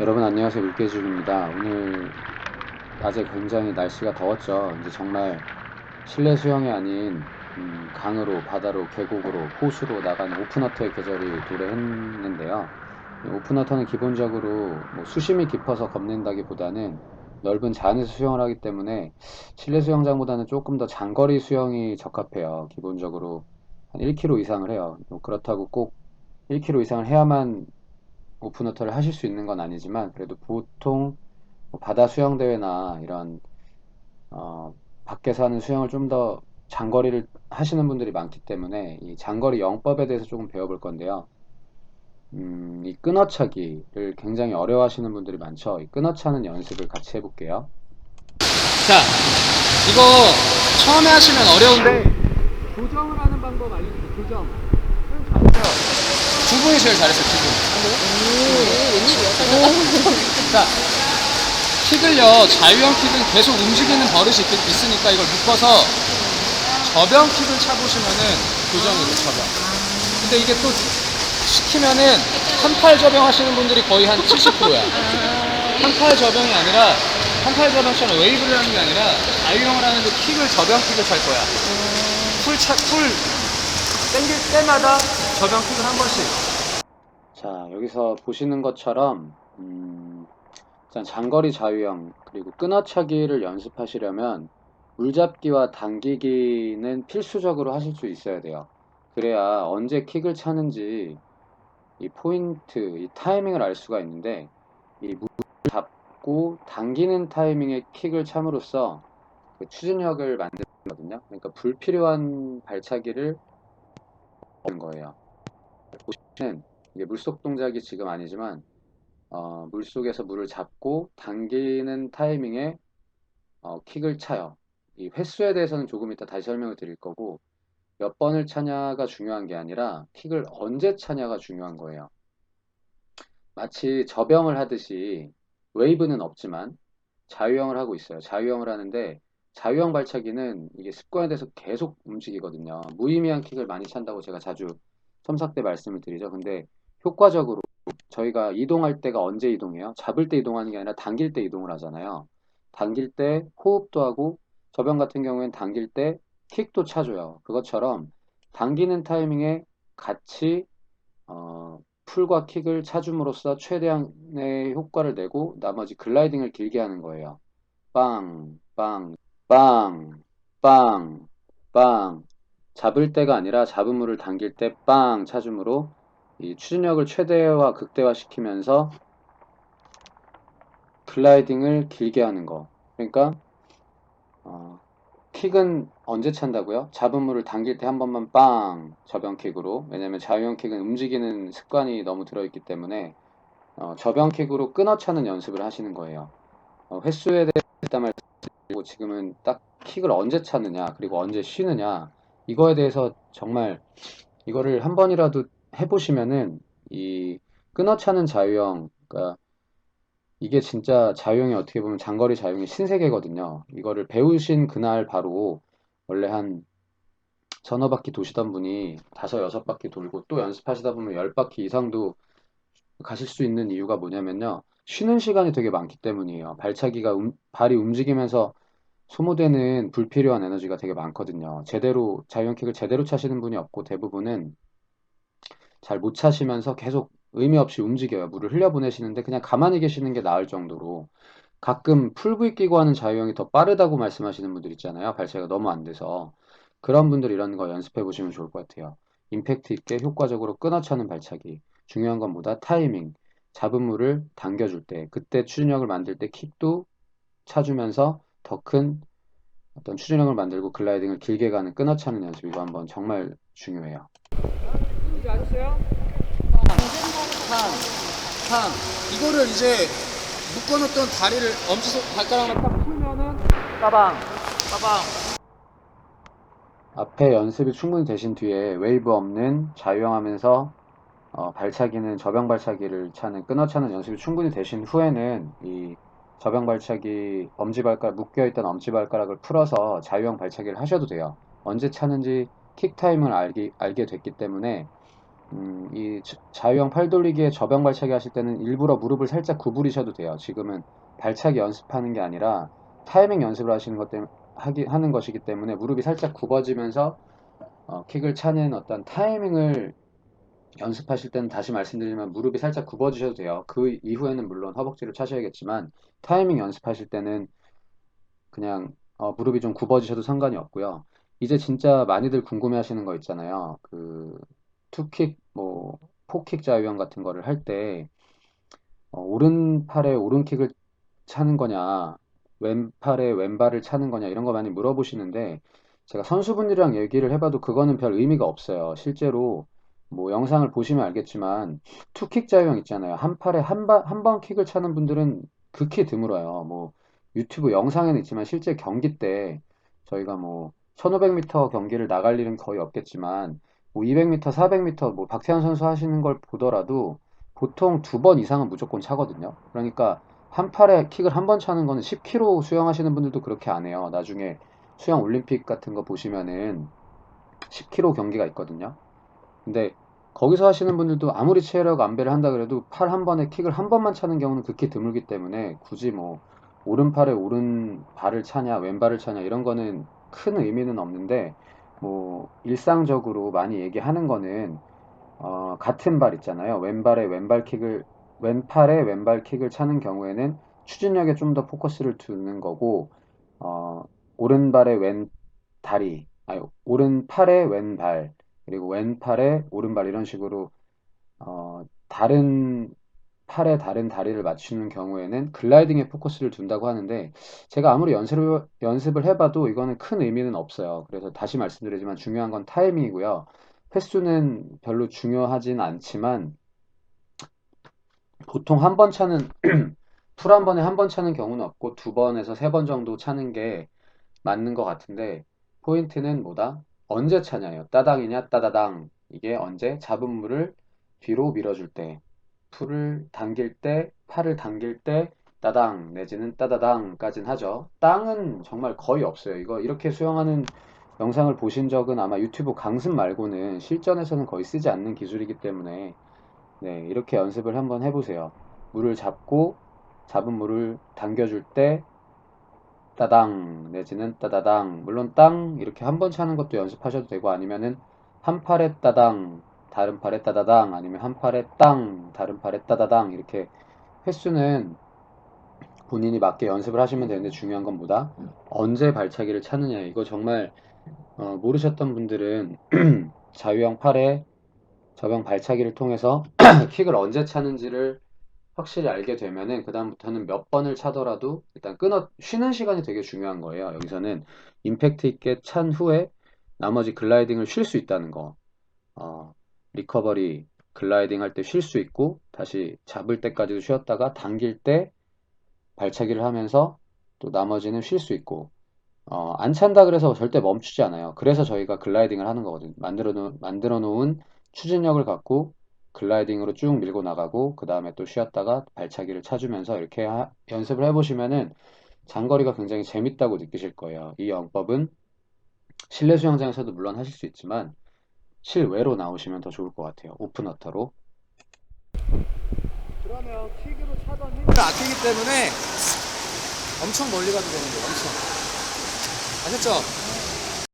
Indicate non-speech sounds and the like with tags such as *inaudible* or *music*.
여러분 안녕하세요 물개죽입니다. 오늘 낮에 굉장히 날씨가 더웠죠. 이제 정말 실내 수영이 아닌 음, 강으로 바다로 계곡으로 호수로 나가는 오픈워터의 계절이 도래했는데요. 이 오픈워터는 기본적으로 뭐 수심이 깊어서 겁낸다기보다는 넓은 잔에서 수영을 하기 때문에 실내 수영장보다는 조금 더 장거리 수영이 적합해요. 기본적으로 한 1km 이상을 해요. 뭐 그렇다고 꼭 1km 이상을 해야만 오픈워터를 하실 수 있는 건 아니지만 그래도 보통 뭐 바다 수영 대회나 이런 어, 밖에서 하는 수영을 좀 더 장거리를 하시는 분들이 많기 때문에 이 장거리 영법에 대해서 조금 배워볼 건데요. 음, 이 끊어차기를 굉장히 어려워하시는 분들이 많죠. 이 끊어차는 연습을 같이 해볼게요. 자, 이거 처음에 하시면 어려운데 교정을 하는 방법 알려드릴게요. 교정. 두 분이 제일 잘했어요, 두 분. 자, 킥을요, 자유형 킥은 계속 움직이는 버릇이 있, 있으니까 이걸 묶어서 저병 킥을 차보시면은 교정이죠, 저병. 근데 이게 또 시키면은 한팔 저병 하시는 분들이 거의 한 70%야. 한팔 저병이 아니라 한팔 저병처럼 웨이브를 하는 게 아니라 자유형을 하는데 킥을 저병 킥을 찰 거야. 풀 차, 풀 땡길 때마다 저병 킥을 한 번씩. 자, 여기서 보시는 것처럼 음, 장거리 자유형 그리고 끊어차기를 연습하시려면 물잡기와 당기기는 필수적으로 하실 수 있어야 돼요. 그래야 언제 킥을 차는지 이 포인트, 이 타이밍을 알 수가 있는데 이 물을 잡고 당기는 타이밍에 킥을 참으로써 그 추진력을 만들거든요. 그러니까 불필요한 발차기를 하는 거예요. 보시면 이게 물속 동작이 지금 아니지만 어, 물속에서 물을 잡고 당기는 타이밍에 어, 킥을 차요. 이 횟수에 대해서는 조금 이따 다시 설명을 드릴 거고 몇 번을 차냐가 중요한 게 아니라 킥을 언제 차냐가 중요한 거예요. 마치 저병을 하듯이 웨이브는 없지만 자유형을 하고 있어요. 자유형을 하는데 자유형 발차기는 이게 습관에 대해서 계속 움직이거든요. 무의미한 킥을 많이 찬다고 제가 자주 첨삭 때 말씀을 드리죠. 근데 효과적으로 저희가 이동할 때가 언제 이동해요? 잡을 때 이동하는 게 아니라 당길 때 이동을 하잖아요. 당길 때 호흡도 하고 저병 같은 경우에는 당길 때 킥도 차줘요. 그것처럼 당기는 타이밍에 같이 어, 풀과 킥을 차줌으로써 최대한의 효과를 내고 나머지 글라이딩을 길게 하는 거예요. 빵, 빵, 빵, 빵, 빵. 잡을 때가 아니라 잡은 물을 당길 때 빵 차줌으로 이 추진력을 최대화, 극대화 시키면서 글라이딩을 길게 하는 거. 그러니까 어, 킥은 언제 찬다고요? 잡은 물을 당길 때 한 번만 빵 저병킥으로 왜냐면 자유형 킥은 움직이는 습관이 너무 들어있기 때문에 어, 저병킥으로 끊어 차는 연습을 하시는 거예요. 어, 횟수에 대해서 말씀드리고 지금은 딱 킥을 언제 차느냐 그리고 언제 쉬느냐 이거에 대해서 정말 이거를 한 번이라도 해보시면은 이 끊어 차는 자유형 그러니까 이게 진짜 자유형이 어떻게 보면 장거리 자유형의 신세계거든요. 이거를 배우신 그날 바로 원래 한 서너 바퀴 도시던 분이 다섯 여섯 바퀴 돌고 또 연습하시다 보면 열 바퀴 이상도 가실 수 있는 이유가 뭐냐면요. 쉬는 시간이 되게 많기 때문이에요. 발차기가 움- 발이 움직이면서 소모되는 불필요한 에너지가 되게 많거든요. 제대로 자유형킥을 제대로 차시는 분이 없고 대부분은 잘 못 차시면서 계속 의미 없이 움직여요. 물을 흘려보내시는데 그냥 가만히 계시는 게 나을 정도로 가끔 풀브이 끼고 하는 자유형이 더 빠르다고 말씀하시는 분들 있잖아요. 발차기가 너무 안 돼서 그런 분들 이런 거 연습해 보시면 좋을 것 같아요. 임팩트 있게 효과적으로 끊어차는 발차기. 중요한 건 뭐다? 타이밍. 잡은 물을 당겨줄 때, 그때 추진력을 만들 때 킥도 차주면서 더 큰 어떤 추진력을 만들고 글라이딩을 길게 가는 끊어차는 연습 이거 한번 정말 중요해요. 3, 3. 이거를 이제 묶어놓던 다리를 엄지손 발가락만 딱 풀면은 빠방, 빠방. 앞에 연습이 충분히 되신 뒤에 웨이브 없는 자유형하면서 어, 발차기는 저병 발차기를 차는 끊어차는 연습이 충분히 되신 후에는 이 저병 발차기 엄지발가락 묶여있던 엄지발가락을 풀어서 자유형 발차기를 하셔도 돼요. 언제 차는지 킥 타임을 알기, 알게 됐기 때문에 음, 이 자- 자유형 팔돌리기에 저병 발차기 하실 때는 일부러 무릎을 살짝 구부리셔도 돼요. 지금은 발차기 연습하는 게 아니라 타이밍 연습을 하시는 것 때문에 하기, 하는 것이기 때문에 무릎이 살짝 굽어지면서 어, 킥을 차는 어떤 타이밍을 연습하실 때는 다시 말씀드리면 무릎이 살짝 굽어지셔도 돼요. 그 이후에는 물론 허벅지를 차셔야겠지만 타이밍 연습하실 때는 그냥 어, 무릎이 좀 굽어지셔도 상관이 없고요. 이제 진짜 많이들 궁금해하시는 거 있잖아요. 그 투킥, 뭐 포킥 자유형 같은 거를 할때 오른팔에 오른킥을 차는 거냐, 왼팔에 왼발을 차는 거냐 이런 거 많이 물어보시는데 제가 선수분들이랑 얘기를 해봐도 그거는 별 의미가 없어요. 실제로 뭐 영상을 보시면 알겠지만 투킥 자유형 있잖아요. 한 팔에 한 번, 한 번 킥을 차는 분들은 극히 드물어요. 뭐 유튜브 영상에는 있지만 실제 경기 때 저희가 뭐 1500m 경기를 나갈 일은 거의 없겠지만 뭐 200m, 400m 뭐 박태환 선수 하시는 걸 보더라도 보통 두 번 이상은 무조건 차거든요. 그러니까 한 팔에 킥을 한 번 차는 거는 10km 수영하시는 분들도 그렇게 안 해요. 나중에 수영 올림픽 같은 거 보시면은 10km 경기가 있거든요. 근데 거기서 하시는 분들도 아무리 체력 안배를 한다 그래도 팔 한 번에 킥을 한 번만 차는 경우는 극히 드물기 때문에 굳이 뭐 오른팔에 오른발을 차냐 왼발을 차냐 이런 거는 큰 의미는 없는데 뭐 일상적으로 많이 얘기하는 거는 어, 같은 발 있잖아요. 왼발에 왼발 킥을 왼팔에 왼발 킥을 차는 경우에는 추진력에 좀 더 포커스를 두는 거고 어, 오른발에 왼 다리 아니 오른팔에 왼발 그리고 왼팔에 오른발 이런 식으로 어, 다른 팔에 다른 다리를 맞추는 경우에는 글라이딩에 포커스를 둔다고 하는데 제가 아무리 연습을, 연습을 해봐도 이거는 큰 의미는 없어요. 그래서 다시 말씀드리지만 중요한 건 타이밍이고요. 횟수는 별로 중요하진 않지만 보통 한 번 차는 *clears throat* 풀 한 번에 한 번 차는 경우는 없고 두 번에서 세 번 정도 차는 게 맞는 것 같은데 포인트는 뭐다? 언제 차냐요. 따당이냐 따다당 이게 언제 잡은 물을 뒤로 밀어줄 때 풀을 당길 때 팔을 당길 때 따당 내지는 따다당까진 하죠. 땅은 정말 거의 없어요. 이거 이렇게 수영하는 영상을 보신 적은 아마 유튜브 강습 말고는 실전에서는 거의 쓰지 않는 기술이기 때문에 네, 이렇게 연습을 한번 해보세요. 물을 잡고 잡은 물을 당겨줄 때 따당 내지는 따다당 물론 땅 이렇게 한 번 차는 것도 연습하셔도 되고 아니면은 한 팔에 따당 다른 팔에 따다당 아니면 한 팔에 땅 다른 팔에 따다당 이렇게 횟수는 본인이 맞게 연습을 하시면 되는데 중요한 건 뭐다? 언제 발차기를 차느냐 이거 정말 어, 모르셨던 분들은 *clears throat* 자유형 팔에 저병 발차기를 통해서 *clears throat* 킥을 언제 차는지를 확실히 알게 되면은 그다음부터는 몇 번을 차더라도 일단 끊어 쉬는 시간이 되게 중요한 거예요. 여기서는 임팩트 있게 찬 후에 나머지 글라이딩을 쉴 수 있다는 거. 어, 리커버리 글라이딩 할 때 쉴 수 있고 다시 잡을 때까지도 쉬었다가 당길 때 발차기를 하면서 또 나머지는 쉴 수 있고 어, 안 찬다 그래서 절대 멈추지 않아요. 그래서 저희가 글라이딩을 하는 거거든요. 만들어 놓은, 만들어 놓은 추진력을 갖고 글라이딩으로 쭉 밀고 나가고 그 다음에 또 쉬었다가 발차기를 차주면서 이렇게 하- 연습을 해보시면은 장거리가 굉장히 재밌다고 느끼실 거예요. 이 영법은 실내 수영장에서도 물론 하실 수 있지만 실외로 나오시면 더 좋을 것 같아요. 오픈 워터로. 그러면 킥으로 차던 힘을 아끼기 때문에 엄청 멀리 가도 되는 거예요. 엄청. 아셨죠?